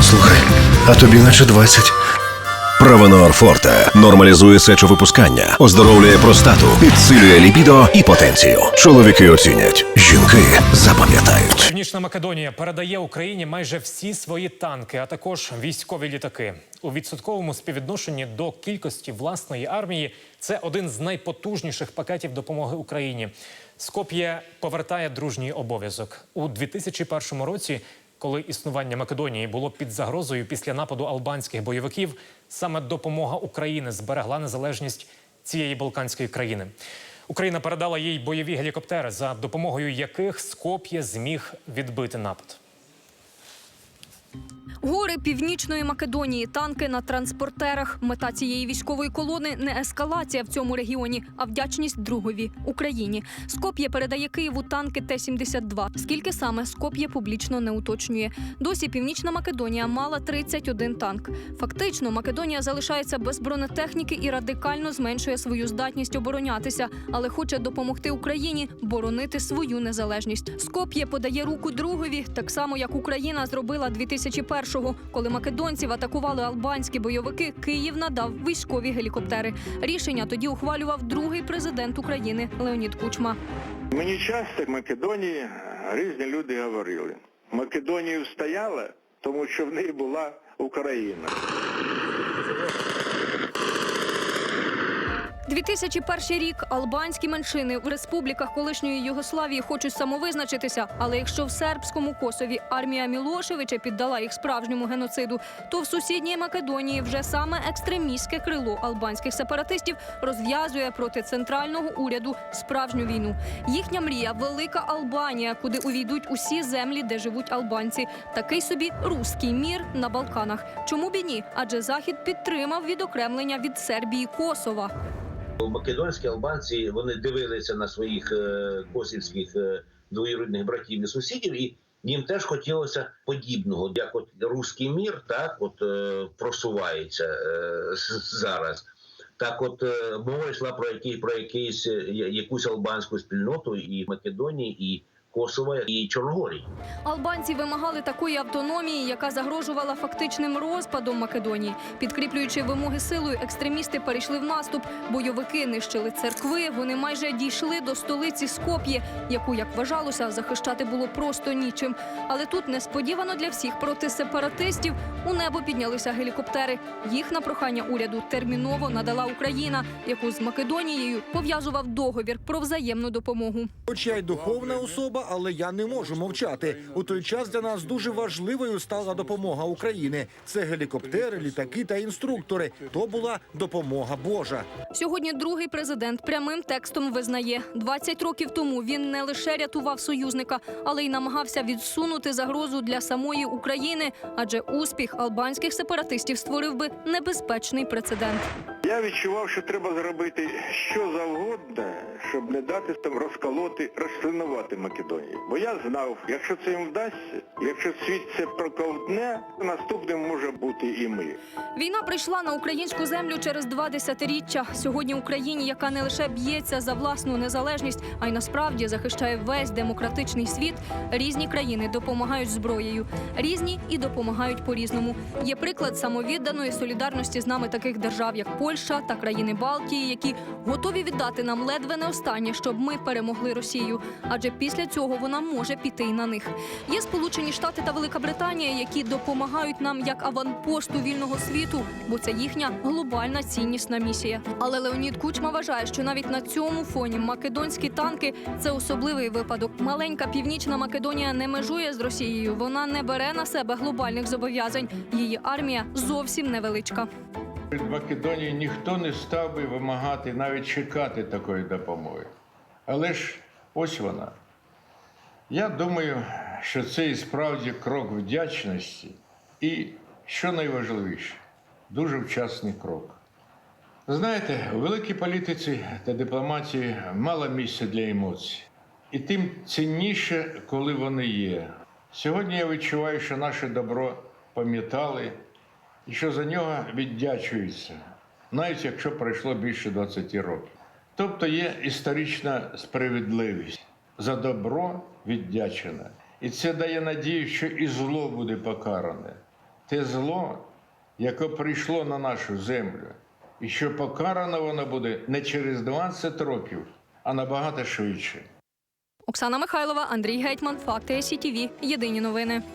Слухай, а тобі наче 20. Правонор Форте нормалізує сечовипускання, оздоровлює простату, підсилює ліпідо і потенцію. Чоловіки оцінять, жінки запам'ятають. Північна Македонія передає Україні майже всі свої танки, а також військові літаки. У відсотковому співвідношенні до кількості власної армії це один з найпотужніших пакетів допомоги Україні. Скоп'є повертає дружній обов'язок у 2001 році. Коли існування Македонії було під загрозою після нападу албанських бойовиків, саме допомога України зберегла незалежність цієї балканської країни. Україна передала їй бойові гелікоптери, за допомогою яких Скоп'є зміг відбити напад. Гори північної Македонії, танки на транспортерах. Мета цієї військової колони не ескалація в цьому регіоні, а вдячність другові Україні. Скоп'є передає Києву танки Т-72. Скільки саме Скоп'є публічно не уточнює. Досі Північна Македонія мала 31 танк. Фактично, Македонія залишається без бронетехніки і радикально зменшує свою здатність оборонятися, але хоче допомогти Україні боронити свою незалежність. Скоп'є подає руку другові, так само як Україна зробила 2001-го, коли македонців атакували албанські бойовики. Київ надав військові гелікоптери. Рішення тоді ухвалював другий президент України Леонід Кучма. Мені часто в Македонії різні люди говорили. Македонія стояла, тому що в неї була Україна. 2001 рік албанські меншини в республіках колишньої Югославії хочуть самовизначитися. Але якщо в сербському Косові армія Мілошевича піддала їх справжньому геноциду, то в сусідній Македонії вже саме екстремістське крило албанських сепаратистів розв'язує проти центрального уряду справжню війну. Їхня мрія велика Албанія, куди увійдуть усі землі, де живуть албанці. Такий собі руський мір на Балканах. Чому б і ні? Адже захід підтримав відокремлення від Сербії Косова. Македонські албанці вони дивилися на своїх е, косівських е, двоюрідних братів і сусідів, і їм теж хотілося подібного, як от руський мір, так от е, просувається зараз. Так, от мова йшла про який про якийсь якусь албанську спільноту і Македонії, і Косова, і Чорногорії. Албанці вимагали такої автономії, яка загрожувала фактичним розпадом Македонії. Підкріплюючи вимоги силою, екстремісти перейшли в наступ. Бойовики нищили церкви. Вони майже дійшли до столиці Скоп'є, яку, як вважалося, захищати було просто нічим. Але тут несподівано для всіх проти сепаратистів у небо піднялися гелікоптери. Їх на прохання уряду терміново надала Україна, яку з Македонією пов'язував договір про взаємну допомогу. Хоч я й духовна особа, але я не можу мовчати. У той час для нас дуже важливою стала допомога України. Це гелікоптери, літаки та інструктори. То була допомога Божа. Сьогодні другий президент прямим текстом визнає, 20 років тому він не лише рятував союзника, але й намагався відсунути загрозу для самої України, адже успіх албанських сепаратистів створив би небезпечний прецедент. Я відчував, що треба зробити що завгодно, щоб не дати там розколоти, розчленувати Македонію. Бо я знав, якщо це їм вдасться, якщо світ це проковтне, наступним може бути і ми. Війна прийшла на українську землю через два десятиріччя. Сьогодні Україні, яка не лише б'ється за власну незалежність, а й насправді захищає весь демократичний світ. Різні країни допомагають зброєю, різні і допомагають по-різному. Є приклад самовідданої солідарності з нами таких держав, як Польща та країни Балтії, які готові віддати нам ледве не останнє, щоб ми перемогли Росію. Адже після цього вона може піти й на них. Є Сполучені Штати та Велика Британія, які допомагають нам як аванпосту вільного світу, бо це їхня глобальна ціннісна місія. Але Леонід Кучма вважає, що навіть на цьому фоні македонські танки це особливий випадок. Маленька північна Македонія не межує з Росією. Вона не бере на себе глобальних зобов'язань. Її армія зовсім невеличка. Від Македонії ніхто не став би вимагати, навіть чекати такої допомоги. Але ж ось вона. Я думаю, що це і справді крок вдячності і, що найважливіше, дуже вчасний крок. Знаєте, у великій політиці та дипломатії мало місця для емоцій. І тим цінніше, коли вони є. Сьогодні я відчуваю, що наше добро пам'ятали і що за нього віддячуються, навіть якщо пройшло більше 20 років. Тобто є історична справедливість за добро віддячена. І це дає надію, що і зло буде покаране. Те зло, яке прийшло на нашу землю, і що покарано воно буде не через 20 років, а набагато швидше. Оксана Михайлова, Андрій Гетьман, Факти СІТВ. Єдині новини.